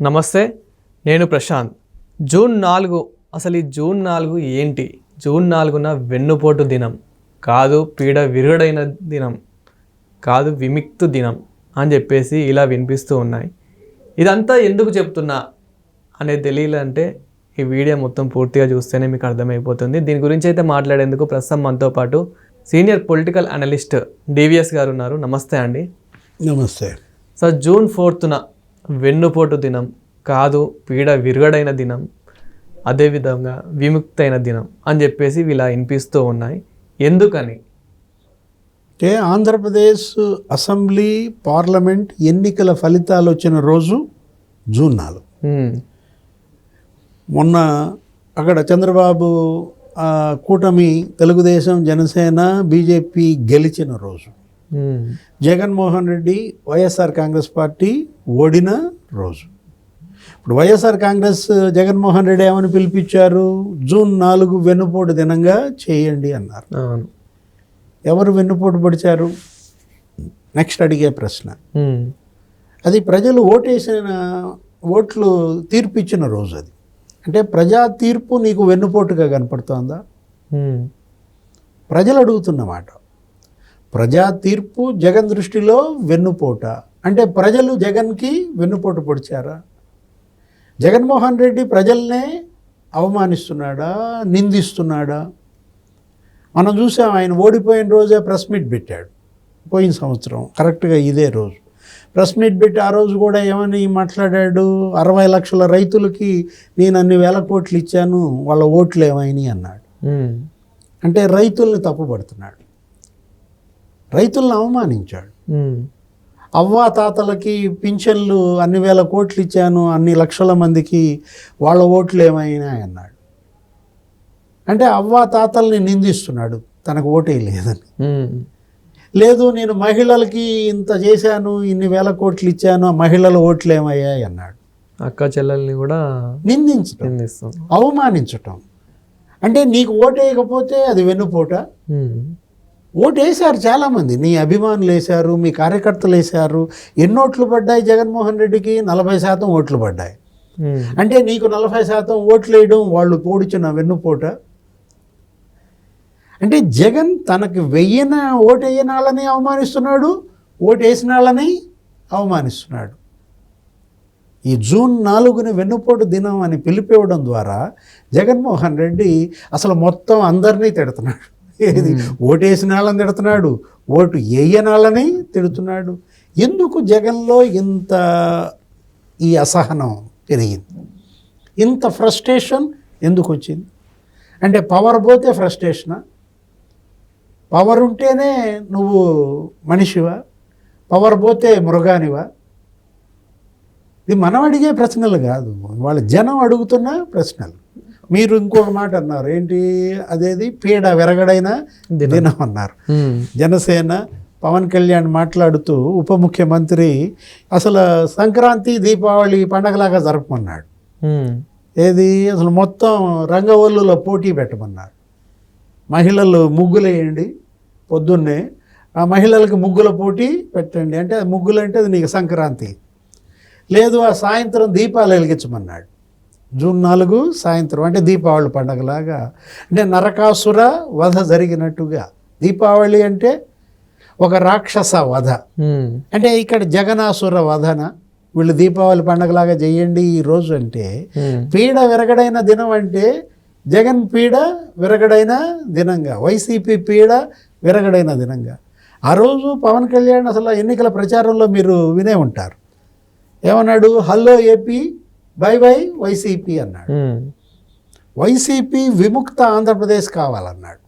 నమస్తే నేను ప్రశాంత్. జూన్ నాలుగు అసలు ఈ జూన్ నాలుగు ఏంటి? జూన్ నాలుగున వెన్నుపోటు దినం. కాదు పీడ విరుగడైన దినం. కాదు విముక్తు దినం అని చెప్పేసి ఇలా వినిపిస్తూ ఉన్నాయి. ఇదంతా ఎందుకు చెప్తున్నా అనేది తెలియాలంటే ఈ వీడియో మొత్తం పూర్తిగా చూస్తేనే మీకు అర్థమైపోతుంది. దీని గురించి అయితే మాట్లాడేందుకు ప్రస్తుతం మనతో పాటు సీనియర్ పొలిటికల్ అనలిస్ట్ డివిఎస్ గారు ఉన్నారు. నమస్తే అండి. నమస్తే. సో జూన్ ఫోర్త్న వెన్నుపోటు దినం కాదు పీడ విరుగడైన దినం అదేవిధంగా విముక్తైన దినం అని చెప్పేసి ఇలా వినిపిస్తూ ఉన్నాయి. ఎందుకని? అంటే ఆంధ్రప్రదేశ్ అసెంబ్లీ పార్లమెంట్ ఎన్నికల ఫలితాలు వచ్చిన రోజు జూన్ నాలుగు. మొన్న అక్కడ చంద్రబాబు కూటమి తెలుగుదేశం జనసేన బీజేపీ గెలిచిన రోజు. జగన్మోహన్ రెడ్డి వైఎస్ఆర్ కాంగ్రెస్ పార్టీ ఓడిన రోజు. ఇప్పుడు వైఎస్ఆర్ కాంగ్రెస్ జగన్మోహన్ రెడ్డి ఏమని పిలిపించారు? జూన్ నాలుగు వెన్నుపోటు దినంగా చేయండి అన్నారు. ఎవరు వెన్నుపోటు పడిచారు? నెక్స్ట్ అడిగే ప్రశ్న. అది ప్రజలు ఓటేసిన ఓట్లు తీర్పు ఇచ్చిన రోజు అది. అంటే ప్రజా తీర్పు నీకు వెన్నుపోటుగా కనపడుతోందా? ప్రజలు అడుగుతున్నమాట ప్రజా తీర్పు జగన్ దృష్టిలో వెన్నుపోట. అంటే ప్రజలు జగన్కి వెన్నుపోటు పొడిచారా? జగన్మోహన్ రెడ్డి ప్రజల్నే అవమానిస్తున్నాడా? నిందిస్తున్నాడా? మనం చూసాం ఆయన ఓడిపోయిన రోజే ప్రెస్ మీట్ పెట్టాడు. పోయిన సంవత్సరం కరెక్ట్గా ఇదే రోజు. ప్రెస్ మీట్ పెట్టి ఆ రోజు కూడా ఏమని మాట్లాడాడు? అరవై లక్షల రైతులకి నేను అన్ని వేల కోట్లు ఇచ్చాను వాళ్ళ ఓట్లు ఏమైనాయి అన్నాడు. అంటే రైతుల్ని తప్పుపడుతున్నాడు. రైతులను అవమానించాడు. హ్మ్, అవ్వా తాతలకి పింఛన్లు అన్ని వేల కోట్లు ఇచ్చాను అన్ని లక్షల మందికి వాళ్ళ ఓట్లు ఏమైనాయి అన్నాడు. అంటే అవ్వా తాతల్ని నిందిస్తున్నాడు తనకు ఓటే లేదని. లేదు నేను మహిళలకి ఇంత చేశాను ఇన్ని వేల కోట్లు ఇచ్చాను ఆ మహిళల ఓట్లు ఏమయ్యాయి అన్నాడు. అక్క చెల్లెల్ని కూడా నిందించటం అవమానించటం. అంటే నీకు ఓటేయకపోతే అది వెన్నుపోట. ఓటు వేశారు చాలామంది. నీ అభిమానులు వేశారు మీ కార్యకర్తలు వేశారు. ఎన్ని ఓట్లు పడ్డాయి జగన్మోహన్ రెడ్డికి? నలభై శాతం ఓట్లు పడ్డాయి. అంటే నీకు నలభై శాతం ఓట్లు వేయడం వాళ్ళు పోడిచిన వెన్నుపోట? అంటే జగన్ తనకి వెయ్యిన ఓటు వేయని వాళ్ళని అవమానిస్తున్నాడు ఓటు వేసిన వాళ్ళని అవమానిస్తున్నాడు. ఈ జూన్ నాలుగుని వెన్నుపోటు దినం అని పిలిపివ్వడం ద్వారా జగన్మోహన్ రెడ్డి అసలు మొత్తం అందరినీ తిడుతున్నాడు. ఏది? ఓటేసిన వాళ్ళని తిడుతున్నాడు. ఓటు వేయని వాళ్ళని తిడుతున్నాడు. ఎందుకు జగన్లో ఇంత ఈ అసహనం పెరిగింది? ఇంత ఫ్రస్ట్రేషన్ ఎందుకు వచ్చింది? అంటే పవర్ పోతే ఫ్రస్ట్రేషనా? పవర్ ఉంటేనే నువ్వు మనిషివా? పవర్ పోతే మృగానివా? ఇది మనం అడిగే ప్రశ్నలు కాదు. వాళ్ళ జనం అడుగుతున్న ప్రశ్నలు. మీరు ఇంకొక మాట అన్నారు. ఏంటి? అదేది? పీడ విరగడైన దినం. అన్నారు. జనసేన పవన్ కళ్యాణ్ మాట్లాడుతూ ఉప ముఖ్యమంత్రి అసలు సంక్రాంతి దీపావళి పండగలాగా జరపమన్నాడు ఏది? అసలు మొత్తం రంగవల్లులో పోటీ పెట్టమన్నారు. మహిళలు ముగ్గులు వేయండి పొద్దున్నే. ఆ మహిళలకు ముగ్గుల పోటీ పెట్టండి. అంటే ముగ్గులు అంటే అది నీకు సంక్రాంతి. లేదు ఆ సాయంత్రం దీపాలు వెలిగించమన్నాడు. జూన్ నాలుగు సాయంత్రం అంటే దీపావళి పండగలాగా. అంటే నరకాసుర వధ జరిగినట్టుగా. దీపావళి అంటే ఒక రాక్షస వధ. అంటే ఇక్కడ జగనాసుర వధన వీళ్ళు దీపావళి పండగలాగా చేయండి ఈ రోజు అంటే పీడ విరగడైన దినం అంటే జగన్ పీడ విరగడైన దినంగా వైసీపీ పీడ విరగడైన దినంగా. ఆ రోజు పవన్ కళ్యాణ్ అసలు ఎన్నికల ప్రచారంలో మీరు వినే ఉంటారు. ఏమన్నాడు? Hello AP bye bye YCP అన్నాడు. వైసీపీ విముక్త ఆంధ్రప్రదేశ్ కావాలన్నాడు.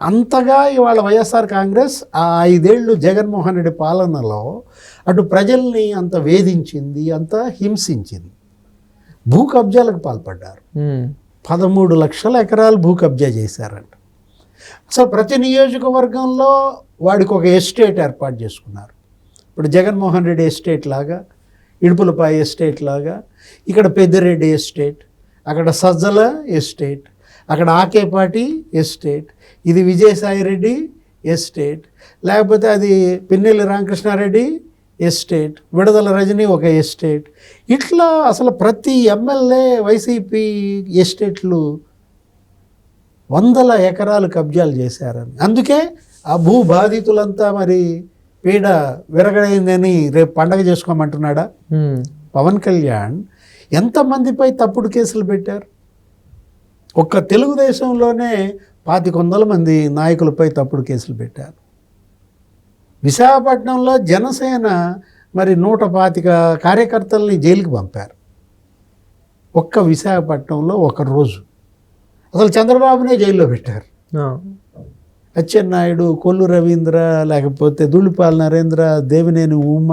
అంతగా ఇవాళ వైఎస్ఆర్ కాంగ్రెస్ ఆ ఐదేళ్ళు జగన్మోహన్ రెడ్డి పాలనలో అటు ప్రజల్ని అంత వేధించింది అంత హింసించింది. భూ కబ్జాలకు పాల్పడ్డారు. పదమూడు లక్షల ఎకరాలు భూ కబ్జా చేశారంట. అసలు ప్రతి నియోజకవర్గంలో వాడికి ఒక ఎస్టేట్ ఏర్పాటు చేసుకున్నారు. ఇప్పుడు జగన్మోహన్ రెడ్డి ఎస్టేట్ లాగా ఇడుపులపాయ ఎస్టేట్ లాగా ఇక్కడ పెద్దిరెడ్డి ఎస్టేట్ అక్కడ సజ్జల ఎస్టేట్ అక్కడ ఆకేపాటి ఎస్టేట్ ఇది విజయసాయి రెడ్డి ఎస్టేట్ లేకపోతే అది పిన్నెల్లి రామకృష్ణారెడ్డి ఎస్టేట్ విడుదల రజని ఒక ఎస్టేట్. ఇట్లా అసలు ప్రతి ఎమ్మెల్యే వైసీపీ ఎస్టేట్లు వందల ఎకరాలు కబ్జాలు చేశారని. అందుకే ఆ భూ బాధితులంతా మరి పీడ విరగడైందని రేపు పండగ చేసుకోమంటున్నాడా? పవన్ కళ్యాణ్ ఎంతమందిపై తప్పుడు కేసులు పెట్టారు? ఒక్క తెలుగుదేశంలోనే పాతిక వందల మంది నాయకులపై తప్పుడు కేసులు పెట్టారు. విశాఖపట్నంలో జనసేన మరి నూట పాతిక కార్యకర్తల్ని జైలుకి పంపారు. ఒక్క విశాఖపట్నంలో ఒక రోజు. అసలు చంద్రబాబునే జైల్లో పెట్టారు. అచ్చెన్నాయుడు కొల్లు రవీంద్ర లేకపోతే దుళ్ళిపాల నరేంద్ర దేవినేని ఉమ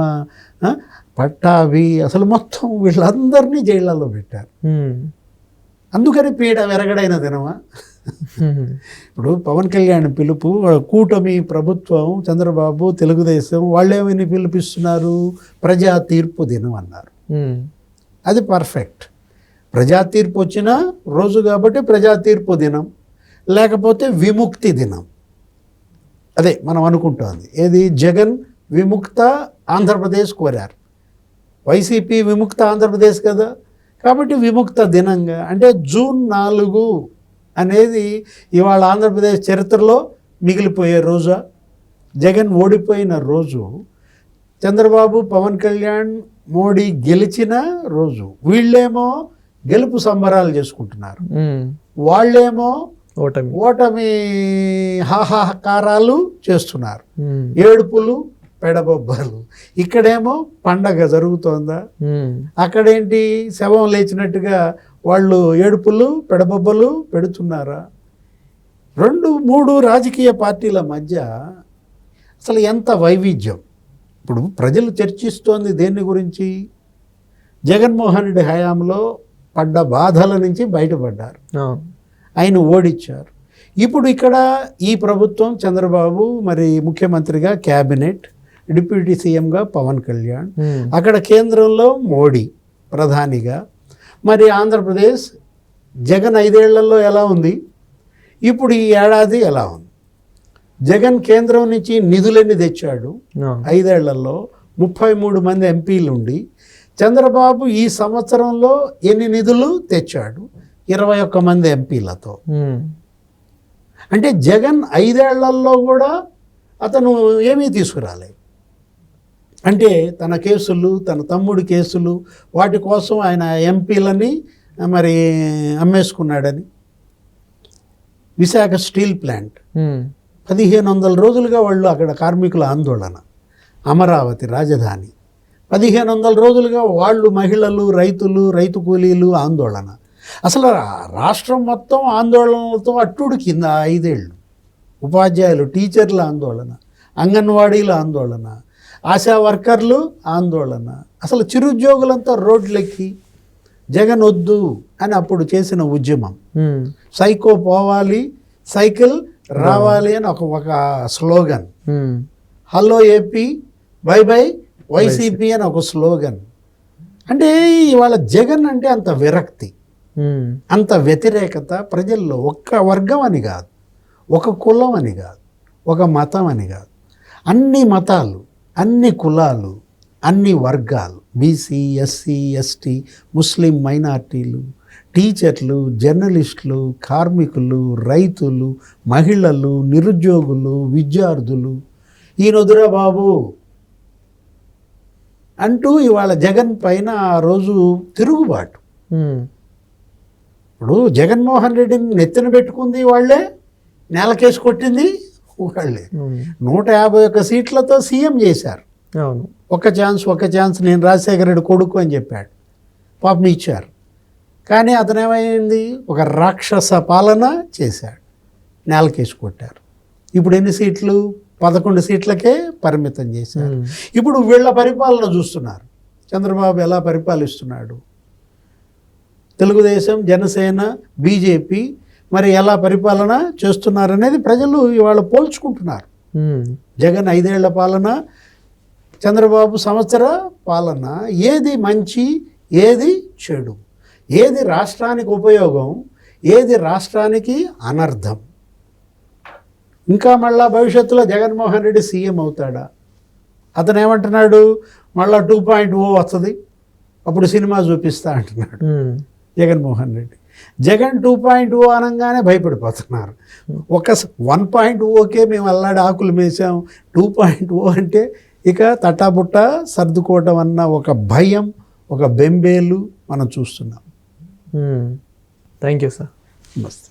పట్టాభి అసలు మొత్తం వీళ్ళందరినీ జైళ్ళలో పెట్టారు. అందుకని పీడ వెరగడైన దినమా? ఇప్పుడు పవన్ కళ్యాణ్ పిలుపు కూటమి ప్రభుత్వం చంద్రబాబు తెలుగుదేశం వాళ్ళేమని పిలిపిస్తున్నారు? ప్రజా తీర్పు దినం అన్నారు. అది పర్ఫెక్ట్. ప్రజా తీర్పు వచ్చిన రోజు కాబట్టి ప్రజా తీర్పు దినం. లేకపోతే విముక్తి దినం. అదే మనం అనుకుంటోంది. ఏది? జగన్ విముక్త ఆంధ్రప్రదేశ్ కోరారు. వైసీపీ విముక్త ఆంధ్రప్రదేశ్ కదా. కాబట్టి విముక్త దినంగా అంటే జూన్ నాలుగు అనేది ఇవాళ ఆంధ్రప్రదేశ్ చరిత్రలో మిగిలిపోయే రోజా. జగన్ ఓడిపోయిన రోజు చంద్రబాబు పవన్ కళ్యాణ్ మోడీ గెలిచిన రోజు. వీళ్ళేమో గెలుపు సంబరాలు చేసుకుంటున్నారు. వాళ్ళేమో ఓటమి. ఓటమి హాహాకారాలు చేస్తున్నారు. ఏడుపులు పెడబొబ్బలు ఇక్కడేమో పండగ జరుగుతోందా? అక్కడేంటి శవం లేచినట్టుగా వాళ్ళు ఏడుపులు పెడబొబ్బలు పెడుతున్నారా? రెండు మూడు రాజకీయ పార్టీల మధ్య అసలు ఎంత వైవిధ్యం. ఇప్పుడు ప్రజలు చర్చిస్తోంది దేని గురించి? జగన్మోహన్ రెడ్డి హయాంలో పడ్డ బాధల నుంచి బయటపడ్డారు. ఆయన ఓడించారు ఇప్పుడు ఇక్కడ ఈ ప్రభుత్వం చంద్రబాబు మరి ముఖ్యమంత్రిగా క్యాబినెట్ డిప్యూటీ సీఎంగా పవన్ కళ్యాణ్ అక్కడ కేంద్రంలో మోడీ ప్రధానిగా మరి ఆంధ్రప్రదేశ్ జగన్ ఐదేళ్ళలో ఎలా ఉంది? ఇప్పుడు ఈ ఏడాది ఎలా ఉంది? జగన్ కేంద్రం నుంచి నిధులన్నీ తెచ్చాడు. ఐదేళ్ళలో ముప్పై మూడు మంది ఎంపీలు ఉండి చంద్రబాబు ఈ సంవత్సరంలో ఎన్ని నిధులు తెచ్చాడు? ఇరవై ఒక్క మంది ఎంపీలతో. అంటే జగన్ ఐదేళ్ళలో కూడా అతను ఏమీ తీసుకురాలేదు అంటే తన కేసులు తన తమ్ముడి కేసులు వాటి కోసం ఆయన ఎంపీలని మరి అమ్మేసుకున్నాడని. Visakha steel plant. పదిహేను వందల రోజులుగా వాళ్ళు అక్కడ కార్మికుల ఆందోళన. అమరావతి రాజధాని. పదిహేను వందల రోజులుగా వాళ్ళు మహిళలు రైతులు రైతు కూలీలు ఆందోళన. అసలు రాష్ట్రం మొత్తం ఆందోళనలతో అట్టుడు కింద ఐదేళ్ళు. ఉపాధ్యాయులు టీచర్ల ఆందోళన అంగన్వాడీల ఆందోళన ఆశా వర్కర్లు ఆందోళన. అసలు చిరుద్యోగులంతా రోడ్లెక్కి జగన్ వద్దు అని అప్పుడు చేసిన ఉద్యమం. సైకో పోవాలి సైకిల్ రావాలి అని ఒక ఒక slogan. Hello AP bye bye YCP. అని ఒక స్లోగన్. అంటే ఇవాళ జగన్ అంటే అంత విరక్తి. అంత వ్యతిరేకత ప్రజల్లో ఒక్క వర్గం అని కాదు. ఒక కులం అని కాదు. ఒక మతం అని కాదు. అన్ని మతాలు అన్ని కులాలు అన్ని వర్గాలు బీసీ ఎస్సీ ఎస్టీ ముస్లిం మైనార్టీలు టీచర్లు జర్నలిస్టులు కార్మికులు రైతులు మహిళలు నిరుద్యోగులు విద్యార్థులు ఈయనొదురా బాబు అంటూ ఇవాళ జగన్ పైన ఆ రోజు తిరుగుబాటు. ఇప్పుడు జగన్మోహన్ రెడ్డిని నెత్తిన పెట్టుకుంది వాళ్ళే నేలకేసి కొట్టింది వాళ్ళే. నూట యాభై ఒక్క సీట్లతో సీఎం చేశారు. అవును. ఒక ఛాన్స్ ఒక ఛాన్స్ నేను రాజశేఖర రెడ్డి కొడుకు అని చెప్పాడు. పాపం ఇచ్చారు. కానీ అతను ఏమైంది ఒక రాక్షస పాలన చేశాడు. నేలకేసి కొట్టారు. ఇప్పుడు ఎన్ని సీట్లు? పదకొండు సీట్లకే పరిమితం చేశారు. ఇప్పుడు వీళ్ళ పరిపాలన చూస్తున్నారు. చంద్రబాబు ఎలా పరిపాలిస్తున్నాడు? తెలుగుదేశం జనసేన బీజేపీ మరి ఎలా పరిపాలన చేస్తున్నారనేది ప్రజలు ఇవాళ పోల్చుకుంటున్నారు. జగన్ ఐదేళ్ళ పాలన చంద్రబాబు సంవత్సర పాలన ఏది మంచి ఏది చెడు? ఏది రాష్ట్రానికి ఉపయోగం ఏది రాష్ట్రానికి అనర్థం? ఇంకా మళ్ళా భవిష్యత్తులో జగన్మోహన్ రెడ్డి సీఎం అవుతాడా? అతను ఏమంటున్నాడు మళ్ళా టూ పాయింట్ ఓ వస్తుంది. అప్పుడు సినిమా చూపిస్తా అంటున్నాడు. Jaganmohan Reddy. Jagan two point O అనగానే భయపడిపోతున్నారు. ఒక వన్ పాయింట్ ఓకే మేము అల్లాడి ఆకులు మేసాం టూ పాయింట్ ఓ అంటే ఇక తటాబుట్ట సర్దుకోవటం అన్న ఒక భయం ఒక బెంబేలు మనం చూస్తున్నాం. థ్యాంక్ యూ సార్ మస్తు